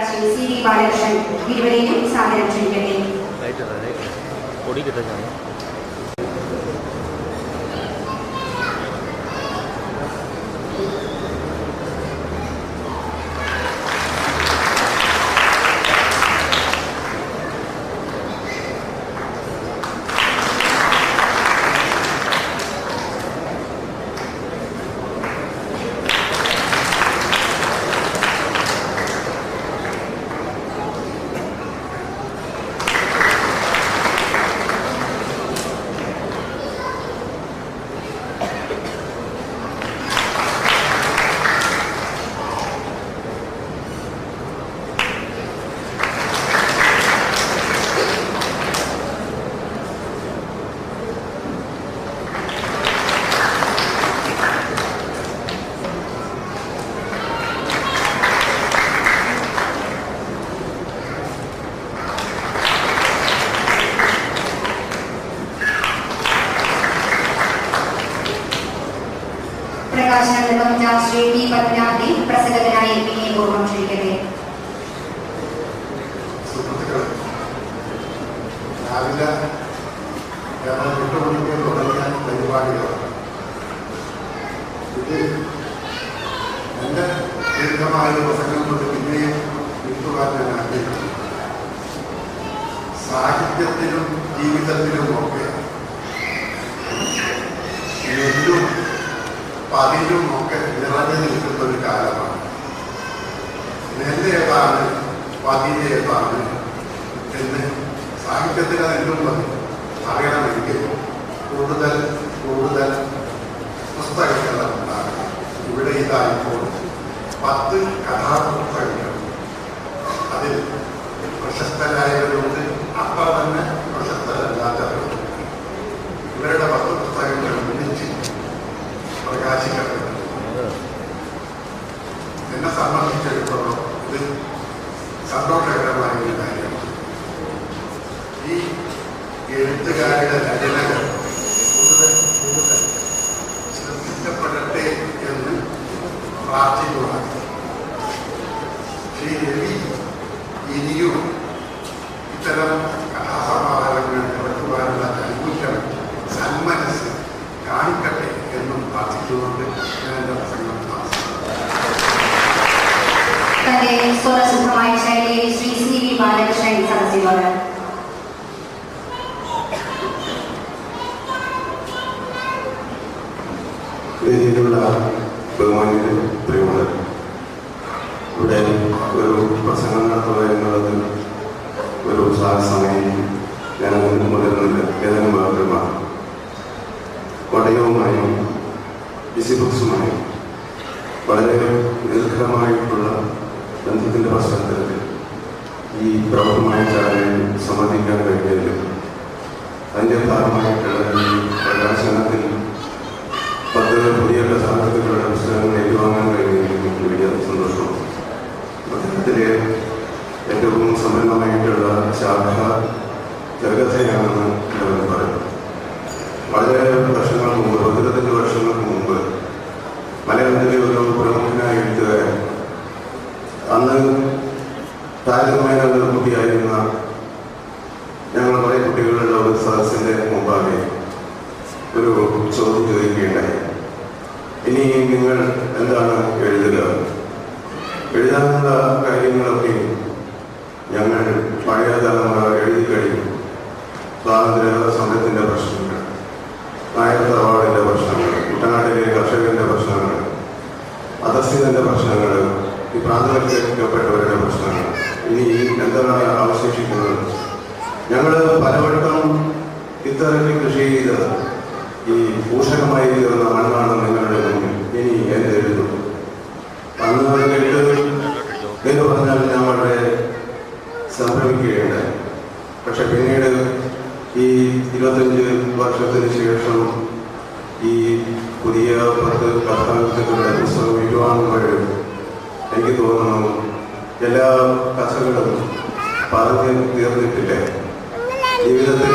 செயலாளர் ஸ்ரீ சி பாலகிருஷ்ணன் இருவரையும் சாதனம் செய்கிறேன் ശ്രീ പി പത്മനാഭനെ പ്രസംഗത്തിനായി വിനയപൂർവം ക്ഷണിക്കട്ടെ. സുഹൃത്തുക്കളെ രാവിലെ എട്ട് മണിക്ക് തുടങ്ങിയ പരിപാടികൾ. ഇത് എന്റെ ദീർഘമായ പ്രസംഗം കൊണ്ട് പിന്നെയും നിർത്തുവാൻ ഞാൻ ആഗ്രഹിക്കുന്നു. സാഹിത്യത്തിലും ജീവിതത്തിലും ഒക്കെ നെല്ലും പതിലും ഒക്കെ നിറഞ്ഞു നിൽക്കുന്ന ഒരു കാലമാണ്. നെല്ല് ഏതാണ് പതിര് ഏതാണ് എന്ന് സാഹിത്യത്തിൽ അതെല്ലുള്ളത് അറിയണമെങ്കിൽ കൂടുതൽ കൂടുതൽ പുസ്തകങ്ങൾ ഉണ്ടാകണം. ഇവിടെ ഇതായപ്പോൾ പത്ത് കഥാപുസ്തകങ്ങൾ അതിൽ പ്രശസ്തരായവരുണ്ട്. അപ്പം തന്നെ എന്നും പ്രാർത്ഥിച്ചുകൊണ്ട് ഞാൻ എന്റെ വളരെ ദീർഘമായിട്ടുള്ള ബന്ധത്തിന്റെ പശ്ചാത്തലത്തിൽ ഈ പ്രമുഖമായ ചാനലിൽ സമ്മതിക്കാൻ കഴിഞ്ഞതിലും അതിന്റെ ഭാഗമായിട്ടുള്ള ഈ പ്രകാശനത്തിൽ പത്ത് പുതിയ സാഹിത്യങ്ങളുടെ പുസ്തകങ്ങൾ ഏറ്റുവാങ്ങാൻ കഴിഞ്ഞതിൽ എനിക്ക് വലിയ സന്തോഷമാണ്. അദ്ദേഹത്തിലെ ഏറ്റവും സമ്പന്നമായിട്ടുള്ള ശാഖ ചെറുകഥയാണെന്ന് താരതമ്യേന ഒരു കുട്ടിയായിരുന്ന ഞങ്ങൾ കുറെ കുട്ടികളുടെ ഒരു സദസ്സിന്റെ മുമ്പാകെ ഒരു ചോദ്യം ചോദിക്കുകയുണ്ടായി. ഇനി നിങ്ങൾ എന്താണ് എഴുതുക? എഴുതാനുള്ള കാര്യങ്ങളൊക്കെ ഞങ്ങൾ പഴയ തലമുറ എഴുതി കഴിഞ്ഞു. സ്വാതന്ത്ര്യ സമരത്തിന്റെ പ്രശ്നങ്ങൾ നായർ തറവാടിന്റെ പ്രശ്നങ്ങൾ കുട്ടനാട്ടിലെ കർഷകന്റെ പ്രശ്നങ്ങൾ അധസ്ഥിതന്റെ പ്രശ്നങ്ങൾ ഈ പ്രാന്തവൽക്കരിക്കപ്പെട്ടവരുടെ പ്രശ്നങ്ങൾ ഇനി എന്താണ് അവശേഷിക്കുന്നത്. ഞങ്ങൾ പലവട്ടം ഇത്തരത്തിൽ കൃഷി ചെയ്ത് ഈ പോഷകമായി തീർന്ന മണ്ണാണ് നിങ്ങളുടെ മുന്നിൽ. ഇനി എന്ത് എഴുതും അന്ന് കേട്ട് എന്ന് പറഞ്ഞാൽ ഞാൻ വളരെ പക്ഷെ പിന്നീട് ഈ ഇരുപത്തഞ്ച് വർഷത്തിന് ശേഷം ഈ പുതിയ പത്ത് പത്താമത്തെ പുസ്തകം ഏറ്റുവാങ്ങുമ്പോൾ എനിക്ക് തോന്നുന്നു എല്ലാ കഥകളും പറഞ്ഞു തീർന്നിട്ടില്ല? ജീവിതത്തിലെ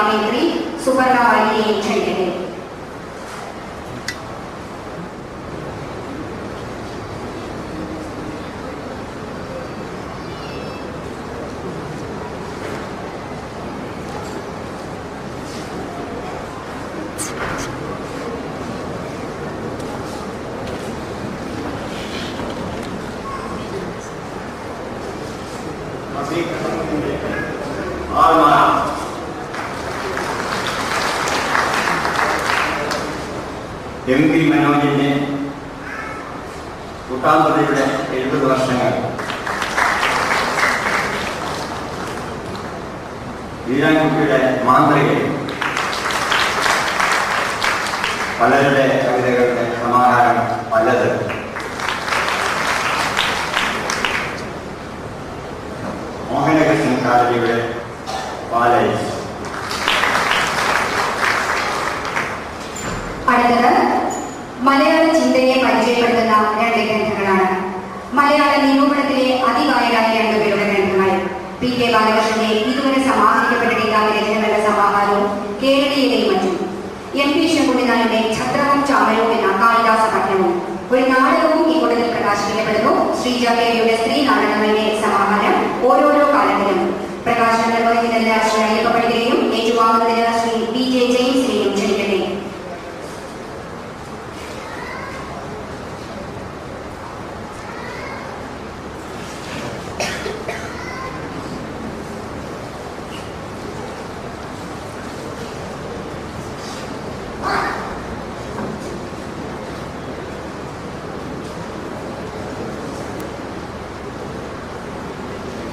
அமைத்து சுபர்ணா வழியை என்றது എം പി മനോജിന്റെ കുട്ടാമ്പതിയുടെ എഴുപത് വർഷങ്ങൾ. വീരാൻകുട്ടിയുടെ മാന്ത്രിക പലരുടെ കവിതകളുടെ സമാഹാരം പലത്. മോഹനകൃഷ്ണൻ കാലടിയുടെ പാലൈസ് ഛത്രവും ചാമരവും എന്ന കാളിദാസ പഠനവും ഒരു നാടകവും ഈ കൂട്ടത്തിൽ പ്രകാശിക്കപ്പെടുന്നു. ശ്രീജ കേവിയുടെ സ്ത്രീ നാടകങ്ങളുടെ സമാഹാരം ഓരോരോ കാലത്തിലും. പ്രകാശനം നിർവഹിക്കുന്നതിന് ശ്രീ അയ്യപ്പ പണിക്കരെയും ഏറ്റുവാങ്ങുന്നതിന് ശ്രീ പി ജെ ജെയിംസിനെയും ക്ഷണിക്കട്ടെ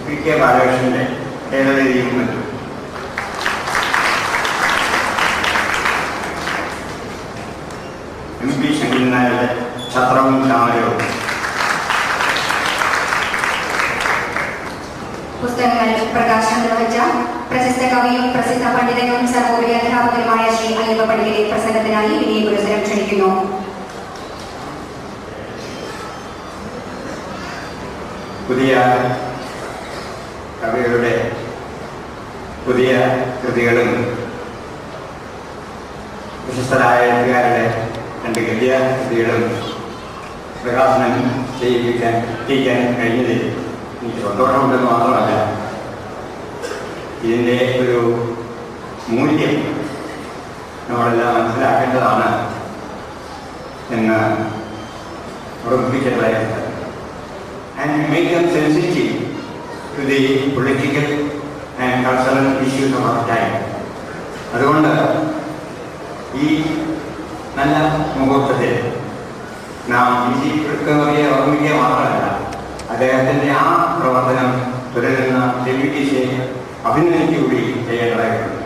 പി കെ ബാലകൃഷ്ണന്റെ ഭേദഗതിയും മറ്റും എം പി ശങ്കരൻ നായരുടെ ഛത്രവും ചാമരവും. പുസ്തകങ്ങൾ പ്രകാശനം നിർവഹിച്ച പ്രശസ്ത കവിയും പ്രസിദ്ധ പണ്ഡിതനും സർവോപരി അധ്യാപകനുമായ ശ്രീ അയ്യപ്പ പണ്ഡിതരെ പ്രസംഗത്തിനായി വിനയ പുരസ്സരം ക്ഷണിക്കുന്നു. പുതിയ കവികളുടെ പുതിയ കൃതികളും പ്രശസ്തരായ എഴുത്തുകാരുടെ രണ്ട് ഗദ്യ കൃതികളും പ്രകാശനം ചെയ്യിപ്പിക്കാൻ എത്തിക്കാൻ കഴിഞ്ഞത് എനിക്ക് സന്തോഷമുണ്ടെന്ന് മാത്രമല്ല. ഇതിന്റെ ഒരു മൂല്യം നമ്മളെല്ലാം മനസ്സിലാക്കേണ്ടതാണ് എന്ന് ഓർമ്മിപ്പിച്ചിട്ടുള്ളത് and make them sensitive to the political and cultural issues of our time. അതുകൊണ്ട് ഈ നല്ല മുഹൂർത്തത്തിൽ നാം ഈ ജി കൃഷ്ണമറിയെ ഓർമ്മിക്കുക മാത്രമല്ല അദ്ദേഹത്തിന്റെ ആ പ്രവർത്തനം തുടരുന്ന ഡെപ്യൂട്ടീസിനെ അഭിനന്ദിക്കുകകൂടി ചെയ്യേണ്ടതായിട്ടുണ്ട്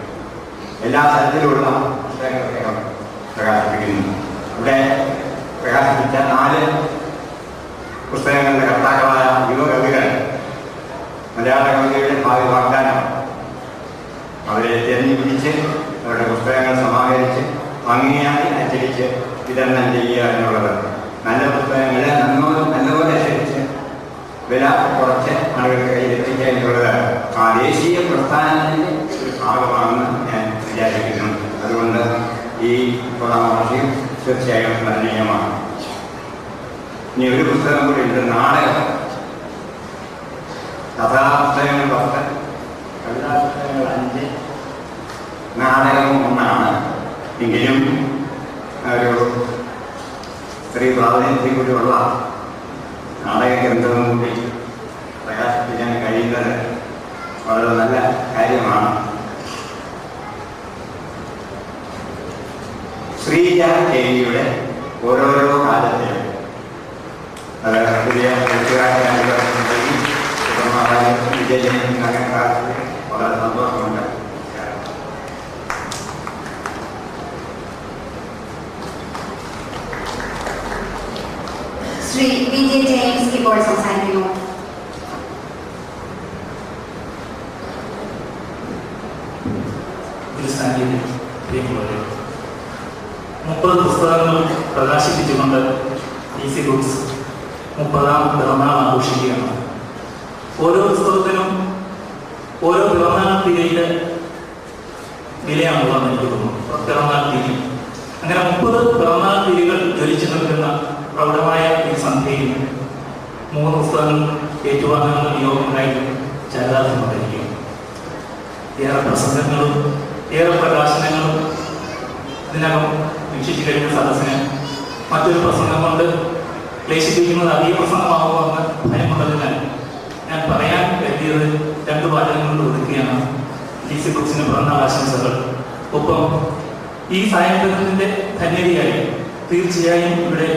എല്ലാ തരത്തിലുള്ള അദ്ദേഹം പ്രകാശിപ്പിക്കുന്നു ഇവിടെ പ്രകാശിപ്പിച്ച നാല് പുസ്തകങ്ങളുടെ കർത്താക്കളായ യുവകവികൾ മലയാള കവിതയുടെ ഭാവി വാഗ്ദാനം. അവരെ തിരഞ്ഞു പിടിച്ച് അവരുടെ പുസ്തകങ്ങൾ സമാഹരിച്ച് ഭംഗിയായി അച്ചടിച്ച് വിതരണം ചെയ്യുക എന്നുള്ളത് നല്ല പുസ്തകങ്ങളെ നന്നോട് നല്ലപോലെ അച്ചടിച്ച് വില കുറച്ച് ആളുകളുടെ കയ്യിൽ എത്തിക്കുക എന്നുള്ളത് ആ ദേശീയ പ്രസ്ഥാനത്തിന്റെ ഒരു ഭാഗമാണെന്ന് ഞാൻ വിചാരിക്കുന്നു. അതുകൊണ്ട് ഈ പരാമർശം തീർച്ചയായും സ്മരണീയമാണ്. ഇനി ഒരു പുസ്തകം കൂടി ഉണ്ട് നാടകം. കഥാപുസ്തകങ്ങൾ പത്ത് കവിതാപുസ്തകങ്ങൾ അഞ്ച് നാടകം ഒന്നാണ്. എങ്കിലും ഒരു സ്ത്രീ പ്രാതിനിധ്യം കൂടിയുള്ള നാടക ഗ്രന്ഥവും കൂടി പ്രകാശിപ്പിക്കാൻ കഴിയുന്നത് വളരെ നല്ല കാര്യമാണ് ശ്രീജ ദേവിയുടെ ഓരോരോ കാലത്തിലും പുതിയ എഴുത്തുകാരനായി വിജയൻ അങ്ങനെ കാലത്ത് വളരെ സന്തോഷമുണ്ട് ശ്രീ വി ജെ ഇപ്പോൾ സംസാരിക്കുന്നു മുപ്പത് പുസ്തകങ്ങൾ പ്രകാശിപ്പിച്ചുകൊണ്ട് ഡി സി ബുക്സ് മുപ്പതാം പിറന്നാൾ ആഘോഷിക്കുകയാണ് ഓരോ പുസ്തകത്തിനും ഓരോ പിറന്നാൾ തീയതിയുടെ വിലയാണുള്ളതെന്ന് എനിക്ക് തോന്നുന്നു പിറന്നാൾ തീയതി അങ്ങനെ മുപ്പത് പിറന്നാൾ തീയതികൾ ജ്വലിച്ചു നിൽക്കുന്ന പ്രൗഢമായ ഈ സന്ധ്യയിൽ മൂന്ന് പുസ്തകങ്ങൾ ഏറ്റുവാങ്ങാനുള്ള യോഗങ്ങളായിട്ട് ചരിതാർത്ഥമായിരിക്കും ഏറെ പ്രസംഗങ്ങളും ഏറെ പ്രകാശനങ്ങളും ഇതിനകം വീക്ഷിച്ചു കഴിഞ്ഞ സദസ്സിന് മറ്റൊരു പ്രസംഗം കൊണ്ട് ക്ലേശിപ്പിക്കുന്നത് അധിക പ്രസംഗമാകുമെന്ന് ഭയമുള്ളതിനാൽ ഞാൻ പറയാൻ കരുതിയത് രണ്ട് വാചകങ്ങൾ ഒതുക്കുകയാണ്. ഡി സി ബുക്സിന് പറഞ്ഞ ആശംസകൾ. ഒപ്പം ഈ സായന്ത്രത്തിന്റെ ധന്യതയായി തീർച്ചയായും ഇവിടെ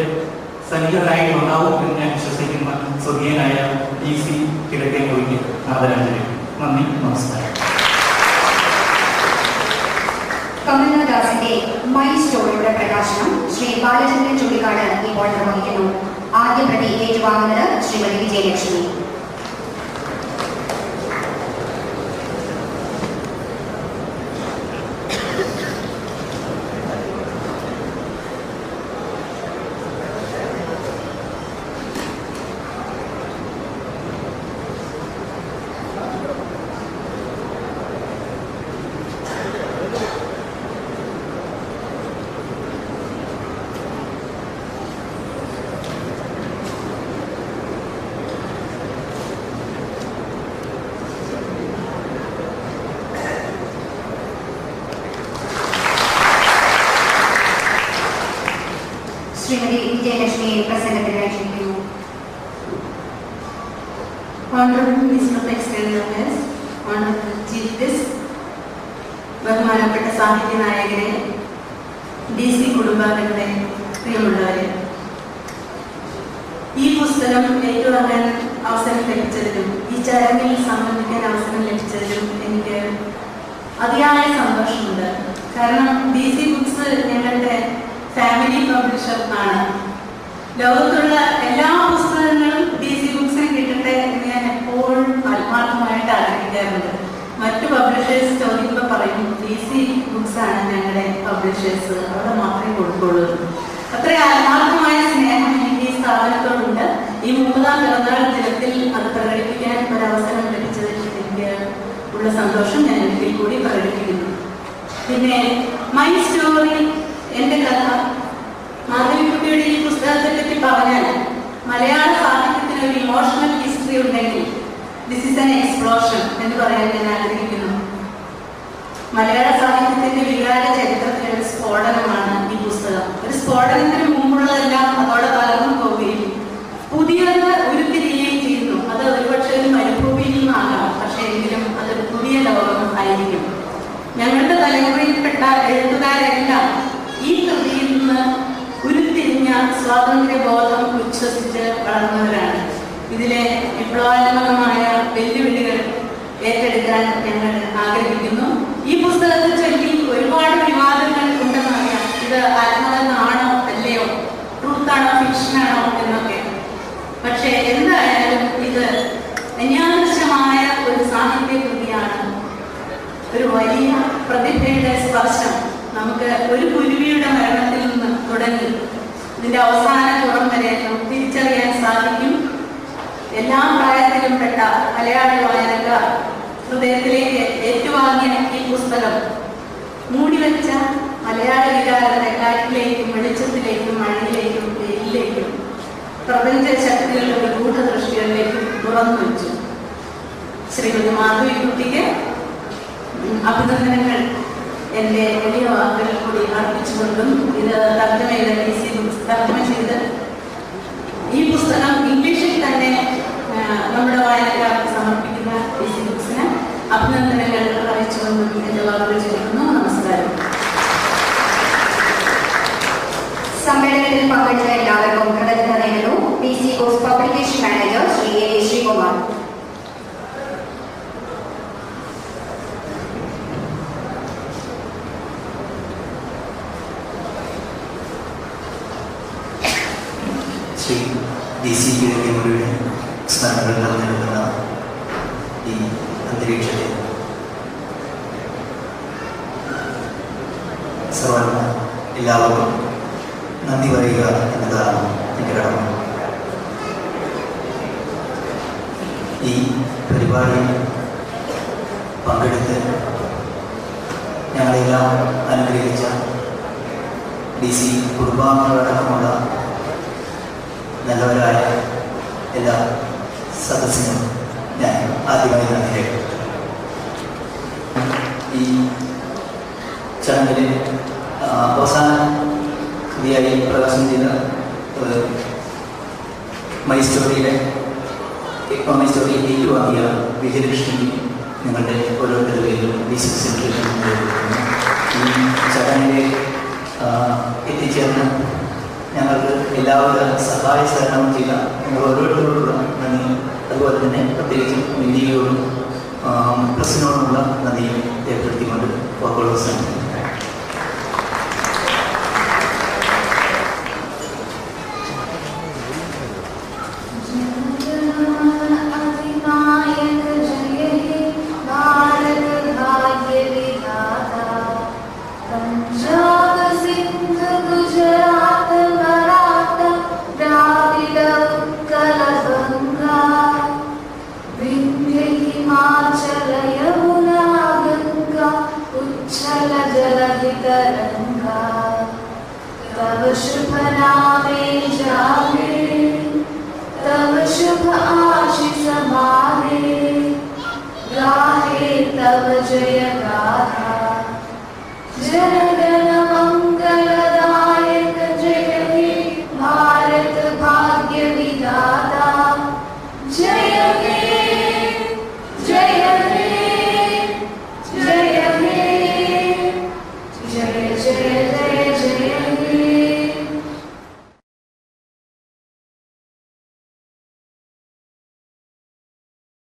സന്നിഹിതരായിട്ടുണ്ടാവും എന്ന് ഞാൻ വിശ്വസിക്കുന്ന. സ്വർഗീയനായ ഡി സി കിഴക്കേ കോയിക്ക് ആദരാഞ്ജലി നന്ദി നമസ്കാരം. കമൽനാഥാസിന്റെ മൈ സ്റ്റോറിയുടെ പ്രകാശനം ശ്രീ ബാലചന്ദ്രൻ ചുള്ളിക്കാട് ഇപ്പോൾ നിർവഹിക്കുന്നു. ആദ്യ പ്രതി ഏറ്റുവാങ്ങുന്നത് ശ്രീമതി വിജയലക്ഷ്മി ശ്രീമതി വിജയലക്ഷ്മിയെ പ്രസംഗത്തിനായി ക്ഷണിക്കുന്നു Of External Affairs, Honorable Chief Justice, ബഹുമാനപ്പെട്ട സാഹിത്യ നായകരെ ഡി സി കുടുംബാംഗങ്ങളെ പ്രിയമുള്ളവരെ ഈ പുസ്തകം ഏറ്റുവാങ്ങാൻ അവസരം ലഭിച്ചതിലും ഈ ചടങ്ങിൽ സംബന്ധിക്കാൻ അവസരം ലഭിച്ചതിലും എനിക്ക് അതിയായ സന്തോഷമുണ്ട്. കാരണം ഡി സി ബുക്സ് ഞങ്ങളുടെ ഫാമിലി പബ്ലിഷർ ആണ്. ലോകത്തുള്ള എല്ലാ പുസ്തകങ്ങളും ഡി സി ബുക്സിന് കിട്ടട്ടെ എന്ന് ഞാൻ എപ്പോഴും ആത്മാർത്ഥമായിട്ട് മറ്റു പബ്ലിഷേഴ്സ് ചോദിക്കുമ്പോൾ പറയും ഡി സി ബുക്സ് ആണ് ഞങ്ങളുടെ പബ്ലിഷേഴ്സ് അവിടെ മാത്രമേ കൊടുക്കുള്ളൂ. അത്ര ആത്മാർത്ഥമായ സ്നേഹം എനിക്ക് ഈ സ്ഥാപനത്തോടുണ്ട്. ഈ മുപ്പതാം പിറന്നാൾ ദിനത്തിൽ അത് പ്രകടിപ്പിക്കാൻ ഒരവസരം ലഭിച്ചതിൽ എനിക്ക് ഉള്ള സന്തോഷം ഞാൻ ഒരിക്കൽ കൂടി പ്രകടിപ്പിക്കുന്നു. പിന്നെ മൈ സ്റ്റോറി എന്റെ കഥ. മാധവിക്കുട്ടിയുടെ ഈ പുസ്തകത്തെ പറ്റി പറഞ്ഞാൽ മലയാള സാഹിത്യത്തിന് ഒരു ഇമോഷണൽ ഹിസ്റ്ററി ഉണ്ടെങ്കിൽ ദിസ് ഇസ് എൻ എക്സ്പ്ലോഷൻ എന്ന് പറയാൻ ഞാൻ ആഗ്രഹിക്കുന്നു. മലയാള സാഹിത്യത്തിന്റെ വികാര ചരിത്രത്തിലെ ഒരു സ്ഫോടനമാണ് ഈ പുസ്തകം. ഒരു സ്ഫോടനത്തിന് മുമ്പുള്ളതെല്ലാം അതോടെ തകർന്നു പോവുകയും പുതിയത് ഉരുത്തിരിയുകയും ചെയ്യുന്നു. അത് ഒരുപക്ഷെ ഒരു മരുഭൂമിയിൽ നിന്നാകാം പക്ഷേ എങ്കിലും അതൊരു പുതിയ ലോകം ആയിരിക്കും. ഞങ്ങളുടെ തലമുറയിൽപ്പെട്ട എഴുത്തുകാരെല്ലാം ഈ കൃതിയിൽ നിന്ന് ഉരുത്തിരിഞ്ഞ സ്വാതന്ത്ര്യബോധം ഉച്ഛ്വസിച്ച് വളർന്നവരാണ്. ഇതിലെ വിപ്ലവാത്മകമായ വെല്ലുവിളികൾ ഏറ്റെടുക്കാൻ ഞങ്ങൾ ആഗ്രഹിക്കുന്നു. ഈ പുസ്തകത്തെ ചൊല്ലി ഒരുപാട് വിവാദങ്ങൾ ഉണ്ടെന്നറിയാം ഇത് ആത്മകഥയാണോ അല്ലയോ? ട്രൂത്താണോ ഫിക്ഷനാണോ എന്നൊക്കെ. പക്ഷെ എന്തായാലും ഇത് അന്യാദൃശമായ ഒരു സാഹിത്യ കൃതിയാണ്. ഒരു വലിയ പ്രതിഭയുടെ സ്പർശം നമുക്ക് ഒരു കുരുവിയുടെ മരണത്തിൽ നിന്ന് തുടങ്ങി. ഇതിന്റെ അവസാന പുറം വരെ നമുക്ക് തിരിച്ചറിയാൻ സാധിക്കും എല്ലാ പ്രായത്തിലും പെട്ട മലയാളി വായനക്കാർ ഹൃദയത്തിലേക്ക് ഏറ്റുവാങ്ങിയ ഈ പുസ്തകം മൂടിവെച്ച മലയാള വികാരത്തെ കാറ്റിലേക്കും വെളിച്ചത്തിലേക്കും മഴയിലേക്കും വെയിലേക്കും പ്രപഞ്ച ശക്തികളുടെ ഗൂഢദൃഷ്ടികളിലേക്കും തുറന്നു വെച്ചു. ശ്രീമതി മാധവി കുട്ടിക്ക് അഭിനന്ദനങ്ങൾ. എന്റെ വലിയ വാക്കുകൾ കൂടി അർപ്പിച്ചുകൊണ്ടും ഇത് തർജമ ചെയ്ത് ഈ പുസ്തകം ഇംഗ്ലീഷിൽ തന്നെ ആ, നമ്മുടെ വായനക്കാർക്ക് സമർപ്പിക്കുന്ന ഡി സി ബുക്സിന് അഭിനന്ദനങ്ങൾ അറിയിച്ചുകൊണ്ടും എന്റെ വാക്കുകൾ ചേർക്കുന്നു നമസ്കാരം സമ്മേളനത്തിൽ പങ്കെടുത്ത എല്ലാവർക്കും കൃതജ്ഞത നേരുന്നു D C course publication corporation manager Shri A V Sreekumar Shri D C കിഴക്കിയുടെ സ്മരണകൾ നിലനിൽക്കുന്ന ഈ അന്തരീക്ഷത്തിൽ സർവ എല്ലാവർക്കും നന്ദി പറയുക എന്നതാണ് എന്റെ കടമ ഈ പരിപാടിയിൽ പങ്കെടുത്ത് ഞങ്ങളെല്ലാം അനുഗ്രഹിച്ച ഡി സി കുടുംബാംഗങ്ങളടക്കമുള്ള നല്ലവരായ എല്ലാ സദസ്സിനും ഞാൻ ആദ്യമായി നന്ദി രേഖപ്പെടുത്തുന്നു. ചടങ്ങിൽ ആ, അവസാന കൃതിയായി പ്രകാശനം ചെയ്ത മൈ സ്റ്റോറിയിലെ മൈ സ്റ്റോറി ഏറ്റുവാങ്ങിയ വിജയലക്ഷ്മി നിങ്ങളുടെ ഓരോരുത്തരുടെ പേരിലും ഡി സി സെക്രട്ടറി ചടങ്ങിലെ എത്തിച്ചേർന്ന് ഞങ്ങൾക്ക് എല്ലാവിധ സഹായ സഹകരണവും ചെയ്ത ഞങ്ങൾ ഓരോരുത്തരോടുള്ള നന്ദി അതുപോലെ തന്നെ പ്രത്യേകിച്ചും മീഡിയയോടും പ്രസിനോടുമുള്ള നന്ദിയും രേഖപ്പെടുത്തിക്കൊണ്ട് വാക്കുകൾ